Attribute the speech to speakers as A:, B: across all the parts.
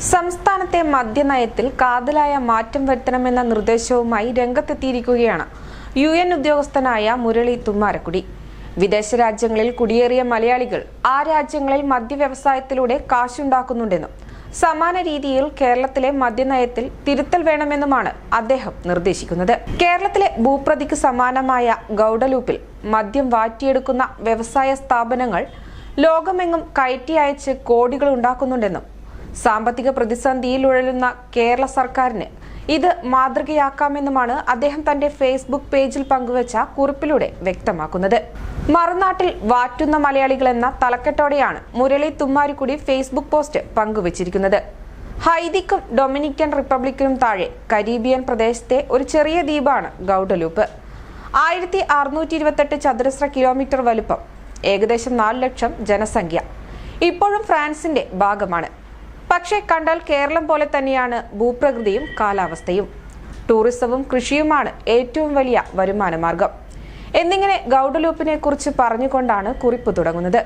A: സംസ്ഥാനത്തെ മദ്യനയത്തിൽ കാതലായ മാറ്റം വരുത്തണമെന്ന നിർദ്ദേശവുമായി രംഗത്തെത്തിയിരിക്കുകയാണ് യു എൻ ഉദ്യോഗസ്ഥനായ മുരളി തുമ്മാരക്കുടി. വിദേശ രാജ്യങ്ങളിൽ കുടിയേറിയ മലയാളികൾ ആ രാജ്യങ്ങളിൽ മദ്യവ്യവസായത്തിലൂടെ കാശുണ്ടാക്കുന്നുണ്ടെന്നും സമാന രീതിയിൽ കേരളത്തിലെ മദ്യനയത്തിൽ തിരുത്തൽ വേണമെന്നുമാണ് അദ്ദേഹം നിർദ്ദേശിക്കുന്നത്. കേരളത്തിലെ ഭൂപ്രതിക്ക് സമാനമായ ഗൗഡലൂപ്പിൽ മദ്യം വാറ്റിയെടുക്കുന്ന വ്യവസായ സ്ഥാപനങ്ങൾ ലോകമെങ്ങും കയറ്റി അയച്ച് കോടികൾ ഉണ്ടാക്കുന്നുണ്ടെന്നും സാമ്പത്തിക പ്രതിസന്ധിയിൽ ഉഴലുന്ന കേരള സർക്കാരിന് ഇത് മാതൃകയാക്കാമെന്നുമാണ് അദ്ദേഹം തന്റെ ഫേസ്ബുക്ക് പേജിൽ പങ്കുവച്ച കുറിപ്പിലൂടെ വ്യക്തമാക്കുന്നത്. മറുനാട്ടിൽ വാറ്റുന്ന മലയാളികൾ എന്ന തലക്കെട്ടോടെയാണ് മുരളി തുമ്മാരിക്കുടി ഫേസ്ബുക്ക് പോസ്റ്റ് പങ്കുവച്ചിരിക്കുന്നത്. ഹൈദിക്കും ഡൊമിനിക്കൻ റിപ്പബ്ലിക്കിനും താഴെ കരീബിയൻ പ്രദേശത്തെ ഒരു ചെറിയ ദ്വീപാണ് ഗൗഡലൂപ്പ്. ആയിരത്തി അറുന്നൂറ്റി ഇരുപത്തെട്ട് ചതുരശ്ര കിലോമീറ്റർ വലുപ്പം ഏകദേശം നാല് ലക്ഷം ജനസംഖ്യ. ഇപ്പോഴും ഫ്രാൻസിന്റെ ഭാഗമാണ്. പക്ഷേ കണ്ടാൽ കേരളം പോലെ തന്നെയാണ് ഭൂപ്രകൃതിയും കാലാവസ്ഥയും. ടൂറിസവും കൃഷിയുമാണ് ഏറ്റവും വലിയ വരുമാന മാർഗം എന്നിങ്ങനെ ഗൗഡലൂപ്പിനെ കുറിച്ച് പറഞ്ഞുകൊണ്ടാണ് കുറിപ്പ് തുടങ്ങുന്നത്.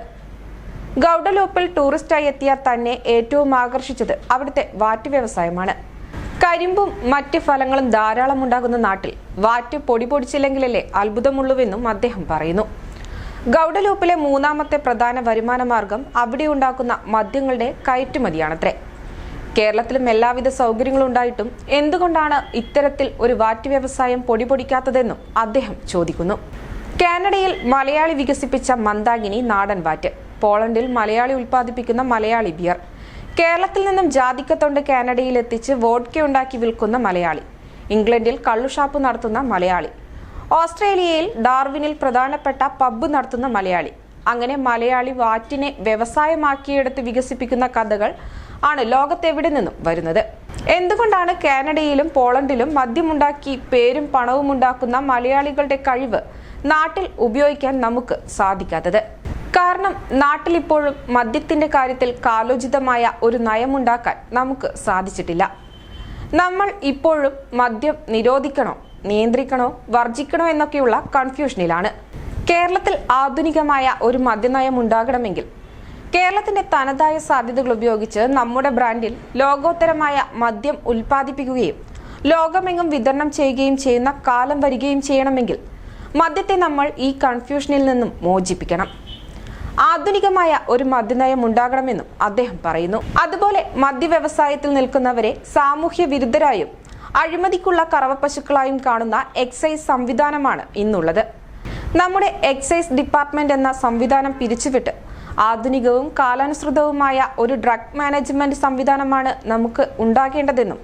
A: ഗൗഡലൂപ്പിൽ ടൂറിസ്റ്റായി എത്തിയ തന്നെ ഏറ്റവും ആകർഷിച്ചത് അവിടുത്തെ വാറ്റ് വ്യവസായമാണ്. കരിമ്പും മറ്റ് ഫലങ്ങളും ധാരാളം ഉണ്ടാകുന്ന നാട്ടിൽ വാറ്റ് പൊടി പൊടിച്ചില്ലെങ്കിലല്ലേ അത്ഭുതമുള്ളൂവെന്നും അദ്ദേഹം പറയുന്നു. ഗൗഡലൂപ്പിലെ മൂന്നാമത്തെ പ്രധാന വരുമാന മാർഗം അവിടെ ഉണ്ടാക്കുന്ന മദ്യങ്ങളുടെ കയറ്റുമതിയാണത്രേ. കേരളത്തിലും എല്ലാവിധ സൗകര്യങ്ങളും ഉണ്ടായിട്ടും എന്തുകൊണ്ടാണ് ഇത്തരത്തിൽ ഒരു വാറ്റ് വ്യവസായം പൊടിപൊടിക്കാത്തതെന്നും അദ്ദേഹം ചോദിക്കുന്നു. കാനഡയിൽ മലയാളി വികസിപ്പിച്ച മന്ദാകിനി നാടൻ വാറ്റ് പോളണ്ടിൽ മലയാളി ഉൽപ്പാദിപ്പിക്കുന്ന മലയാളി ബിയർ കേരളത്തിൽ നിന്നും ജാതിക്കത്തൊണ്ട് കാനഡയിൽ എത്തിച്ച് വോഡ്ക ഉണ്ടാക്കി വിൽക്കുന്ന മലയാളി ഇംഗ്ലണ്ടിൽ കള്ളുഷാപ്പ് നടത്തുന്ന മലയാളി ഓസ്ട്രേലിയയിൽ ഡാർവിനിൽ പ്രധാനപ്പെട്ട പബ്ബ് നടത്തുന്ന മലയാളി. അങ്ങനെ മലയാളി വാറ്റിനെ വ്യവസായമാക്കിയെടുത്ത് വികസിപ്പിക്കുന്ന കഥകൾ ആണ് ലോകത്തെവിടെ നിന്നും വരുന്നത്. എന്തുകൊണ്ടാണ് കാനഡയിലും പോളണ്ടിലും മദ്യമുണ്ടാക്കി പേരും പണവും ഉണ്ടാക്കുന്ന മലയാളികളുടെ കഴിവ് നാട്ടിൽ ഉപയോഗിക്കാൻ നമുക്ക് സാധിക്കാത്തത്? കാരണം നാട്ടിൽ ഇപ്പോഴും മദ്യത്തിന്റെ കാര്യത്തിൽ കാലോചിതമായ ഒരു നയമുണ്ടാക്കാൻ നമുക്ക് സാധിച്ചിട്ടില്ല. നമ്മൾ ഇപ്പോഴും മദ്യം നിരോധിക്കണോ? നിയന്ത്രിക്കണോ വർജിക്കണോ എന്നൊക്കെയുള്ള കൺഫ്യൂഷനിലാണ് കേരളത്തിൽ ആധുനികമായ ഒരു മദ്യനയം ഉണ്ടാകണമെങ്കിൽ കേരളത്തിന്റെ തനതായ സാധ്യതകൾ ഉപയോഗിച്ച് നമ്മുടെ ബ്രാൻഡിൽ ലോകോത്തരമായ മദ്യം ഉൽപ്പാദിപ്പിക്കുകയും ലോകമെങ്ങും വിതരണം ചെയ്യുകയും ചെയ്യുന്ന കാലം വരികയും ചെയ്യണമെങ്കിൽ മദ്യത്തെ നമ്മൾ ഈ കൺഫ്യൂഷനിൽ നിന്നും മോചിപ്പിക്കണം. ആധുനികമായ ഒരു മദ്യനയം ഉണ്ടാകണമെന്നും അദ്ദേഹം പറയുന്നു. അതുപോലെ മദ്യവ്യവസായത്തിൽ നിൽക്കുന്നവരെ സാമൂഹ്യ വിരുദ്ധരായും അഴിമതിക്കുള്ള കറവപ്പശുക്കളായും കാണുന്ന എക്സൈസ് സംവിധാനമാണ് ഇന്നുള്ളത്. നമ്മുടെ എക്സൈസ് ഡിപ്പാർട്ട്മെന്റ് എന്ന സംവിധാനം പിരിച്ചുവിട്ട് ആധുനികവും കാലാനുസൃതവുമായ ഒരു ഡ്രഗ് മാനേജ്മെന്റ് സംവിധാനമാണ് നമുക്ക് ഉണ്ടാകേണ്ടതെന്നും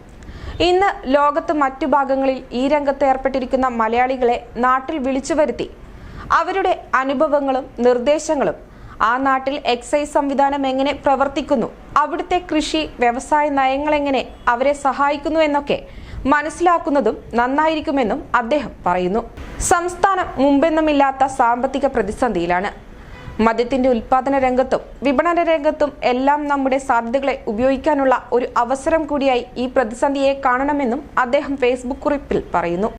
A: ഇന്ന് ലോകത്ത് മറ്റു ഭാഗങ്ങളിൽ ഈ രംഗത്ത് ഏർപ്പെട്ടിരിക്കുന്ന മലയാളികളെ നാട്ടിൽ വിളിച്ചു വരുത്തി അവരുടെ അനുഭവങ്ങളും നിർദ്ദേശങ്ങളും ആ നാട്ടിൽ എക്സൈസ് സംവിധാനം എങ്ങനെ പ്രവർത്തിക്കുന്നു അവിടുത്തെ കൃഷി വ്യവസായ നയങ്ങൾ എങ്ങനെ അവരെ സഹായിക്കുന്നു എന്നൊക്കെ മനസ്സിലാക്കുന്നതും നന്നായിരിക്കുമെന്നും അദ്ദേഹം പറയുന്നു. സംസ്ഥാനം മുമ്പെന്നുമില്ലാത്ത സാമ്പത്തിക പ്രതിസന്ധിയിലാണ്. മദ്യത്തിന്റെ ഉൽപാദന രംഗത്തും വിപണന രംഗത്തും എല്ലാം നമ്മുടെ സാധ്യതകളെ ഉപയോഗിക്കാനുള്ള ഒരു അവസരം കൂടിയായി ഈ പ്രതിസന്ധിയെ കാണണമെന്നും അദ്ദേഹം ഫേസ്ബുക്ക് കുറിപ്പിൽ പറയുന്നു.